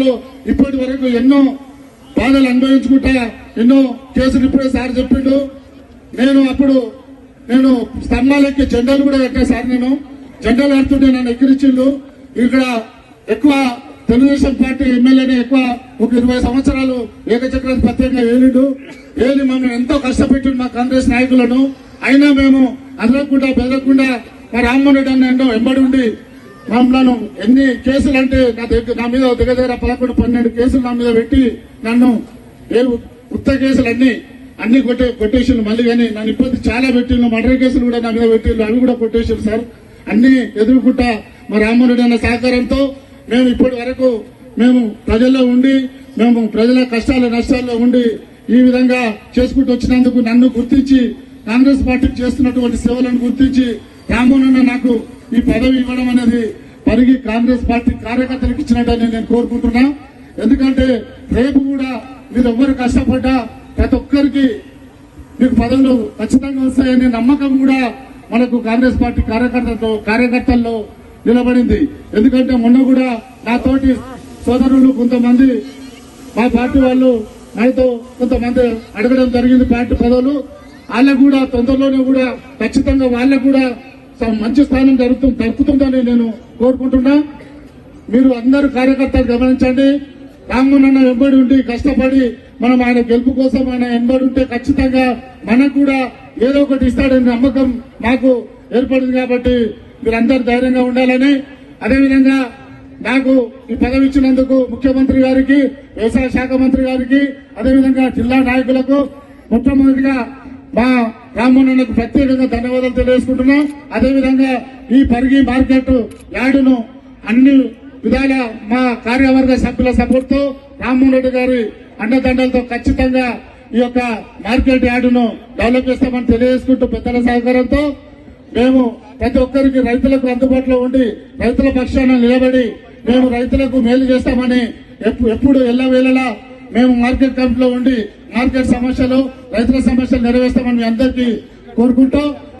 లో ఇప్పటి వరకు ఎన్నో బాధలు అనుభవించుకుంటా ఎన్నో కేసులు ఇప్పుడే సార్ చెప్పిండు. నేను అప్పుడు నేను స్తంభాలెక్కి జెండాలు కూడా కట్టా సార్ నేను. జెండాలు కడుతుంటే నన్ను ఎక్కిరించిండు ఇక్కడ ఎక్కువ తెలుగుదేశం పార్టీ ఎమ్మెల్యేనే ఎక్కువ ఒక ఇరవై సంవత్సరాలు ఏకచక్రాన్ని ప్రత్యేకంగా ఏలిండు. ఏలి మమ్మల్ని ఎంతో కష్టపెట్టిండు మా కాంగ్రెస్ నాయకులను. అయినా మేము అదలకుండా బెదలకుండా మా రామ్మోహన్ రెడ్డి అన్న ఎన్నో వెంబడి ఉండి మమ్మల్ని ఎన్ని కేసులు అంటే నా దగ్గర నా మీద దగ్గర దగ్గర పదకొండు పన్నెండు కేసులు నా మీద పెట్టి నన్ను ఏ ఉత్త కేసులు అన్ని అన్ని కొట్టే కొట్టేసారు మళ్ళీ కానీ నన్ను ఇబ్బంది చాలా పెట్టిండు మర్డర్ కేసులు కూడా నా మీద పెట్టిండు అవి కూడా కొట్టేసారు సార్. అన్ని ఎదుర్కొంటా మా రామ్మోహన్ అన్న సహకారంతో మేము ఇప్పటి వరకు మేము ప్రజల్లో ఉండి మేము ప్రజల కష్టాల నష్టాల్లో ఉండి ఈ విధంగా చేసుకుంటూ వచ్చినందుకు నన్ను గుర్తించి కాంగ్రెస్ పార్టీకి చేస్తున్నటువంటి సేవలను గుర్తించి రామోనన్న నాకు ఈ పదవి ఇవ్వడం అనేది పరిగి కాంగ్రెస్ పార్టీ కార్యకర్తలకు ఇచ్చినట్టని నేను కోరుకుంటున్నా. ఎందుకంటే రేపు కూడా మీరు ఎవ్వరు కష్టపడ్డా ప్రతి ఒక్కరికి మీకు పదవులు ఖచ్చితంగా వస్తాయనే నమ్మకం కూడా మనకు కాంగ్రెస్ పార్టీ కార్యకర్తలతో కార్యకర్తల్లో నిలబడింది. ఎందుకంటే మొన్న కూడా నాతోటి సోదరులు కొంతమంది మా పార్టీ వాళ్ళు నాతో కొంతమంది అడగడం జరిగింది పార్టీ పదవులు. వాళ్ళకు కూడా తొందరలోనే కూడా ఖచ్చితంగా వాళ్ళకు కూడా మంచి స్థానం జరుగుతు దక్కుతుందని నేను కోరుకుంటున్నా. మీరు అందరు కార్యకర్తలు గమనించండి. రామ్మోహన్ అన్న వెంబడి ఉండి కష్టపడి మనం ఆయన గెలుపు కోసం ఆయన వెంబడి ఉంటే ఖచ్చితంగా మనకు కూడా ఏదో ఒకటి ఇస్తాడని నమ్మకం నాకు ఏర్పడింది కాబట్టి మీరందరూ ధైర్యంగా ఉండాలని. అదేవిధంగా నాకు ఈ పదవి ఇచ్చినందుకు ముఖ్యమంత్రి గారికి వ్యవసాయ శాఖ మంత్రి గారికి అదేవిధంగా జిల్లా నాయకులకు మొట్టమొదటిగా మా రామ్మోహన్కు ప్రత్యేకంగా ధన్యవాదాలు తెలియజేసుకుంటున్నా. అదేవిధంగా ఈ పరిగి మార్కెట్ యార్డును అన్ని విధాల మా కార్యవర్గ సభ్యుల సపోర్ట్తో రామ్మోహన్ రెడ్డి గారి అండదండలతో ఖచ్చితంగా ఈ యొక్క మార్కెట్ యార్డును డెవలప్ చేస్తామని తెలియజేసుకుంటూ పెద్దల సహకారంతో మేము ప్రతి ఒక్కరికి రైతులకు అందుబాటులో ఉండి రైతుల పక్షాన నిలబడి మేము రైతులకు మేలు చేస్తామని ఎప్పు- ఎప్పుడు ఎల్లవేళలా మేము మార్కెట్ కమిటీలో ఉండి మార్కెట్ సమస్యలు రైతుల సమస్యలు నెరవేర్స్తామని మీ అందరికీ కోరుకుంటూ